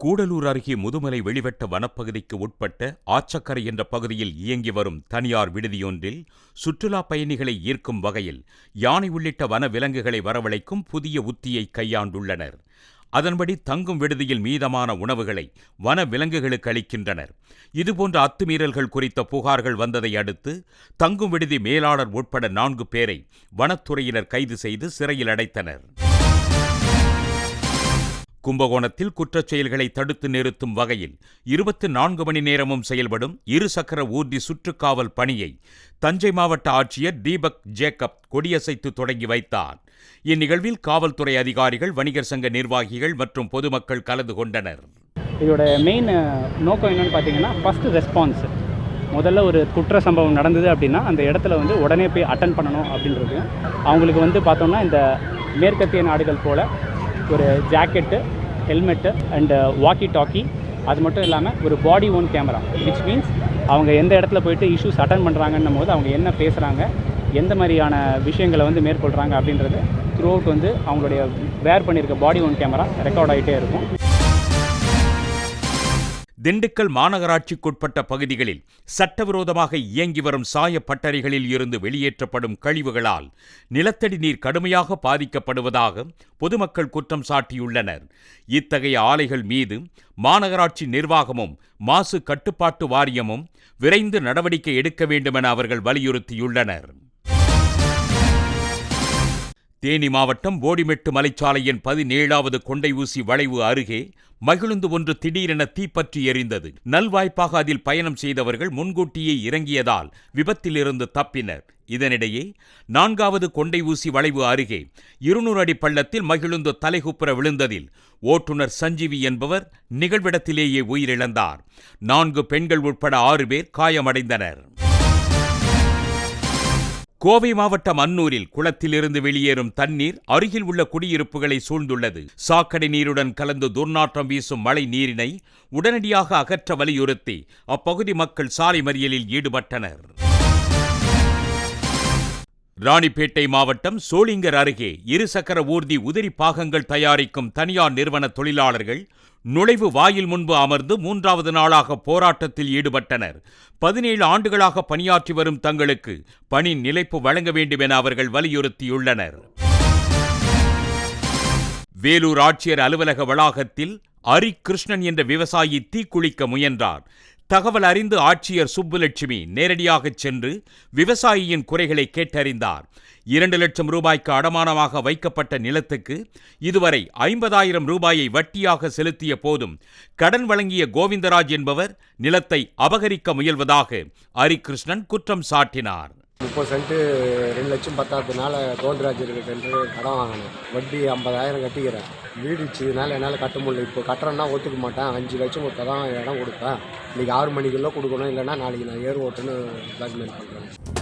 கூடலூர் அருகே முதுமலை வெளிவட்ட வனப்பகுதிக்கு உட்பட்ட ஆச்சக்கரை என்ற பகுதியில் இயங்கி வரும் தனியார் விடுதியொன்றில் சுற்றுலா பயணிகளை ஈர்க்கும் வகையில் யானை உள்ளிட்ட வன விலங்குகளை வரவழைக்கும் புதிய உத்தியை கையாண்டுள்ளனர். அதன்படி தங்கும் விடுதியில் மீதமான உணவுகளை வன விலங்குகளுக்கு அளிக்கின்றனர். இதுபோன்ற அத்துமீறல்கள் குறித்த புகார்கள் வந்ததை அடுத்து தங்கும் விடுதி மேலாளர் உட்பட நான்கு பேரை வனத்துறையினர் கைது செய்து சிறையில் அடைத்தனர். கும்பகோணத்தில் குற்றச் செயல்களை தடுத்து நிறுத்தும் வகையில் இருபத்தி நான்கு மணி நேரமும் செயல்படும் இருசக்கர ஊர்தி சுற்றுக்காவல் பணியை தஞ்சை மாவட்ட ஆட்சியர் தீபக் ஜேக்கப் கொடியசைத்து தொடங்கி வைத்தார். இந்நிகழ்வில் காவல்துறை அதிகாரிகள் வணிகர் சங்க நிர்வாகிகள் மற்றும் பொதுமக்கள் கலந்து கொண்டனர். இதோட மெயின் நோக்கம் என்னன்னு பார்த்தீங்கன்னா ஃபஸ்ட்டு ரெஸ்பான்ஸ் முதல்ல ஒரு குற்ற சம்பவம் நடந்தது அப்படின்னா அந்த இடத்துல வந்து உடனே போய் அட்டன் பண்ணணும் அப்படின்றது. அவங்களுக்கு வந்து பார்த்தோம்னா இந்த மேற்கத்திய நாடுகள் போல் ஒரு jacket helmet and walkie talkie அது மட்டும் இல்லாமல் ஒரு body on camera which means அவங்க எந்த இடத்துல போயிட்டு இஷ்யூஸ் அட்டன் பண்ணுறாங்கன்னும் போது அவங்க என்ன பேசுகிறாங்க எந்த மாதிரியான விஷயங்களை வந்து மேற்கொள்கிறாங்க அப்படின்றது த்ரூ அவுட் வந்து அவங்களுடைய வேர் பண்ணியிருக்க பாடி ஓன் கேமரா ரெக்கார்ட் ஆகிட்டே இருக்கும். திண்டுக்கல் மாநகராட்சிக்குட்பட்ட பகுதிகளில் சட்டவிரோதமாக இயங்கி வரும் சாய பட்டறைகளில் இருந்து வெளியேற்றப்படும் கழிவுகளால் நிலத்தடி நீர் கடுமையாக பாதிக்கப்படுவதாக பொதுமக்கள் குற்றம் சாட்டியுள்ளனர். இத்தகைய ஆலைகள் மீது மாநகராட்சி நிர்வாகமும் மாசு கட்டுப்பாட்டு வாரியமும் விரைந்து நடவடிக்கை எடுக்க வேண்டுமென அவர்கள் வலியுறுத்தியுள்ளனர். தேனி மாவட்டம் ஓடிமெட்டு மலைச்சாலையின் பதினேழாவது கொண்டை ஊசி வளைவு அருகே மகிழுந்து ஒன்று திடீரென தீப்பற்றி எரிந்தது. நல்வாய்ப்பாக அதில் பயணம் செய்தவர்கள் முன்கூட்டியே இறங்கியதால் விபத்திலிருந்து தப்பினர். இதனிடையே நான்காவது கொண்டை ஊசி வளைவு அருகே இருநூறு அடி பள்ளத்தில் மகிழுந்து தலைகுப்புற விழுந்ததில் ஓட்டுநர் சஞ்சீவி என்பவர் நிகழ்விடத்திலேயே உயிரிழந்தார். நான்கு பெண்கள் உட்பட ஆறு பேர் காயமடைந்தனர். கோவை மாவட்டம் அன்னூரில் குளத்திலிருந்து வெளியேறும் தண்ணீர் அருகில் உள்ள குடியிருப்புகளை சூழ்ந்துள்ளது. சாக்கடை நீருடன் கலந்து துர்நாற்றம் வீசும் மழை நீரினை உடனடியாக அகற்ற வலியுறுத்தி அப்பகுதி மக்கள் சாலை மறியலில் ஈடுபட்டனர். ராணிப்பேட்டை மாவட்டம் சோளிங்கர் அருகே இருசக்கர ஊர்தி உதிரி பாகங்கள் தயாரிக்கும் தனியார் நிறுவன தொழிலாளர்கள் நுழைவு வாயில் முன்பு அமர்ந்து மூன்றாவது நாளாக போராட்டத்தில் ஈடுபட்டனர். பதினேழு ஆண்டுகளாக பணியாற்றி வரும் தங்களுக்கு பணி நிலைப்பு வழங்க வேண்டும் என அவர்கள் வலியுறுத்தியுள்ளனர். வேலூர் ஆட்சியர் அலுவலக வளாகத்தில் அரிகிருஷ்ணன் என்ற விவசாயி தீக்குளிக்க முயன்றார். தகவல் அறிந்து ஆட்சியர் சுப்புலட்சுமி நேரடியாகச் சென்று விவசாயியின் குறைகளை கேட்டறிந்தார். இரண்டு லட்சம் ரூபாய்க்கு அடமானமாக வைக்கப்பட்ட நிலத்துக்கு இதுவரை ஐம்பதாயிரம் ரூபாயை வட்டியாக செலுத்திய போதும் கடன் வழங்கிய கோவிந்தராஜ் என்பவர் நிலத்தை அபகரிக்க முயல்வதாக ஹரிகிருஷ்ணன் குற்றம் சாட்டினார். முப்பது சென்ட்டு ரெண்டு லட்சம் பத்தாததுனால கோவிந்தராஜ் சென்ட்டு கடன் வாங்கினேன் வட்டி ஐம்பதாயிரம் கட்டிக்கிறேன். வீடு இச்சதுனால என்னால் கட்ட முடியல. இப்போ கட்டுறேன்னா ஒத்துக்க மாட்டேன். அஞ்சு லட்சம் கொடுத்தா தான் இடம் கொடுப்பேன். இன்றைக்கி ஆறு மணிக்குள்ளே கொடுக்கணும். இல்லைன்னா நாளைக்கு நான் ஏர் ஓட்டுன்னு டாக்குமெண்ட் பண்ணுறேன்